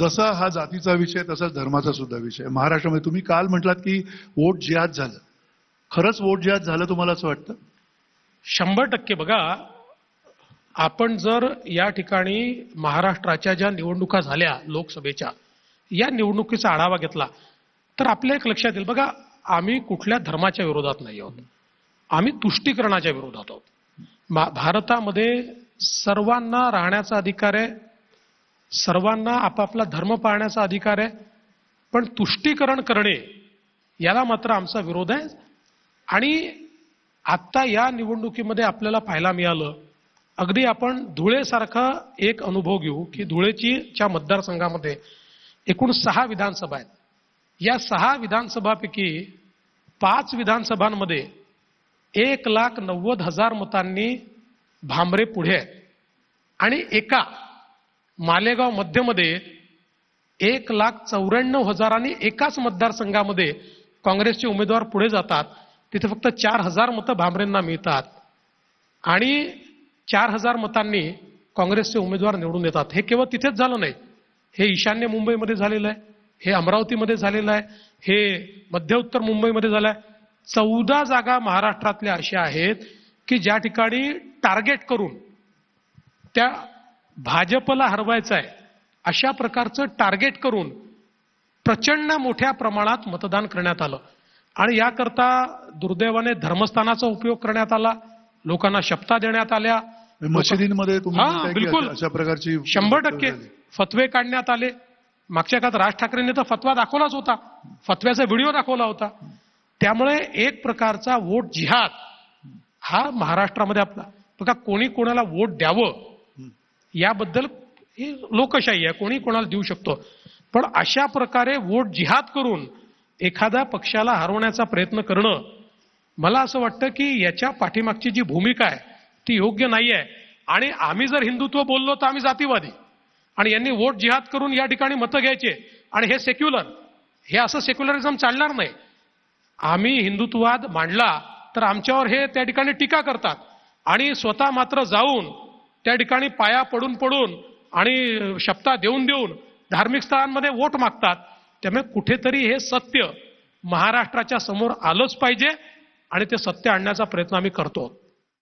जसा हा जातीचा विषय तसाच धर्माचा सुद्धा विषय. महाराष्ट्रामध्ये तुम्ही काल म्हटलात की वोट जिहाद झालं. खरंच वोट जिहाद झालं तुम्हाला असं वाटतं? शंभर टक्के. बघा आपण जर या ठिकाणी महाराष्ट्राच्या ज्या निवडणुका झाल्या लोकसभेच्या या निवडणुकीचा आढावा घेतला तर आपल्या एक लक्षात येईल. बघा आम्ही कुठल्या धर्माच्या विरोधात नाही आहोत. आम्ही तुष्टीकरणाच्या विरोधात आहोत. भारतामध्ये सर्वांना राहण्याचा अधिकार आहे सर्वांना आपापला धर्म पाळण्याचा अधिकार आहे पण तुष्टीकरण करणे याला मात्र आमचा विरोध आहे. आणि आत्ता या निवडणुकीमध्ये आपल्याला पाहायला मिळालं अगदी आपण धुळेसारखा एक अनुभव घेऊ की धुळेची च्या मतदारसंघामध्ये एकूण सहा विधानसभा आहेत. या सहा विधानसभापैकी पाच विधानसभांमध्ये एक लाख नव्वद हजार मतांनी भांबरे पुढे आहेत. आणि एका मालेगाव मध्यमध्ये एक लाख चौऱ्याण्णव हजारांनी एकाच मतदारसंघामध्ये काँग्रेसचे उमेदवार पुढे जातात. तिथे फक्त चार हजार मतं भामरेंना मिळतात. आणि चार हजार मतांनी काँग्रेसचे उमेदवार निवडून येतात. हे केवळ तिथेच झालं नाही. हे ईशान्य मुंबईमध्ये झालेलं आहे. हे अमरावतीमध्ये झालेलं आहे. हे मध्य उत्तर मुंबईमध्ये झालं आहे. चौदा जागा महाराष्ट्रातल्या अशा आहेत की ज्या ठिकाणी टार्गेट करून त्या भाजपला हरवायचं आहे अशा प्रकारचं टार्गेट करून प्रचंड मोठ्या प्रमाणात मतदान करण्यात आलं. आणि याकरता दुर्दैवाने धर्मस्थानाचा उपयोग करण्यात आला लोकांना शपथा देण्यात आल्या. मशिदींमध्ये बिलकुल. अशा प्रकारची शंभर टक्के फतवे काढण्यात आले. मागच्या काळात राज ठाकरेंनी तर फतवा दाखवलाच होता. फतव्याचा व्हिडिओ दाखवला होता. त्यामुळे एक प्रकारचा वोट जिहाद हा महाराष्ट्रामध्ये आपला. बघा कोणी कोणाला वोट द्यावं याबद्दल ही लोकशाही आहे कोणी कोणाला देऊ शकतो. पण अशा प्रकारे वोट जिहाद करून एखाद्या पक्षाला हरवण्याचा प्रयत्न करणं मला असं वाटतं की याच्या पाठीमागची जी भूमिका आहे ती योग्य नाही आहे आणि आम्ही जर हिंदुत्व बोललो तर आम्ही जातीवादी. आणि यांनी वोट जिहाद करून या ठिकाणी मतं घ्यायचे. आणि हे सेक्युलर. हे असं सेक्युलरिझम चालणार नाही. आम्ही हिंदुत्ववाद मांडला तर आमच्यावर हे त्या ठिकाणी टीका करतात. आणि स्वतः मात्र जाऊन त्या ठिकाणी पाया पडून पडून आणि शपथा देऊन देऊन धार्मिक स्थळांमध्ये वोट मागतात त्यामुळे कुठेतरी हे सत्य महाराष्ट्राच्या समोर आलंच पाहिजे आणि ते सत्य आणण्याचा प्रयत्न आम्ही करतो.